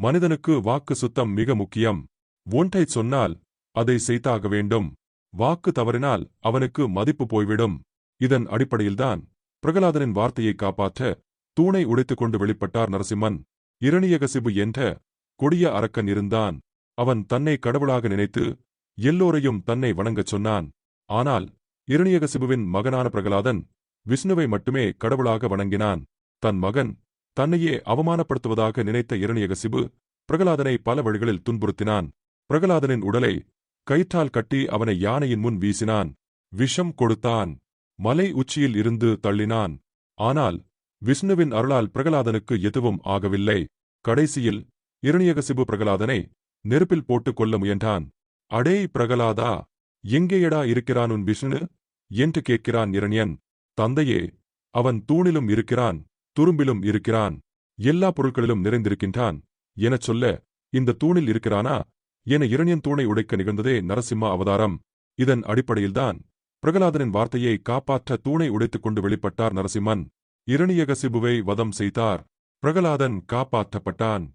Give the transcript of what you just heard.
மனிதனுக்கு வாக்கு சுத்தம் மிக முக்கியம். ஒன்றை சொன்னால் அதை செய்தாக வேண்டும். வாக்கு தவறினால் அவனுக்கு மதிப்பு போய்விடும். இதன் அடிப்படையில்தான் பிரகலாதனின் வார்த்தையை காப்பாற்ற தூணை உடைத்துக் கொண்டு வெளிப்பட்டார் நரசிம்மன். இரணியகசிபு என்ற கொடிய அரக்கன் இருந்தான். அவன் தன்னை கடவுளாக நினைத்து எல்லோரையும் தன்னை வணங்கச் சொன்னான். ஆனால் இரணியகசிபுவின் மகனான பிரகலாதன் விஷ்ணுவை மட்டுமே கடவுளாக வணங்கினான். தன் மகன் தன்னையே அவமானப்படுத்துவதாக நினைத்த இரணியகசிபு பிரகலாதனை பல வழிகளில் துன்புறுத்தினான். பிரகலாதனின் உடலை கயிற்றால் கட்டி அவனை யானையின் முன் வீசினான். விஷம் கொடுத்தான். மலை உச்சியில் இருந்து தள்ளினான். ஆனால் விஷ்ணுவின் அருளால் பிரகலாதனுக்கு எதுவும் ஆகவில்லை. கடைசியில் இரணியகசிபு பிரகலாதனை நெருப்பில் போட்டுக் கொள்ள முயன்றான். அடேய் பிரகலாதா எங்கேயடா இருக்கிறான் உன் விஷ்ணு? என்று கேட்கிறான் இரணியன். தந்தையே அவன் தூணிலும் இருக்கிறான். துரும்பிலும் இருக்கிறான். எல்லா பொருட்களிலும் நிறைந்திருக்கின்றான். எனச் சொல்ல இந்த தூணில் இருக்கிறானா? என இரணியன் தூணை உடைக்க நிகழ்ந்ததே நரசிம்ம அவதாரம். இதன் அடிப்படையில்தான் பிரகலாதனின் வார்த்தையை காப்பாற்ற தூணை உடைத்துக் கொண்டு வெளிப்பட்டார் நரசிம்மன். இரணியகசிபுவை வதம் செய்தார். பிரகலாதன் காப்பாற்றப்பட்டான்.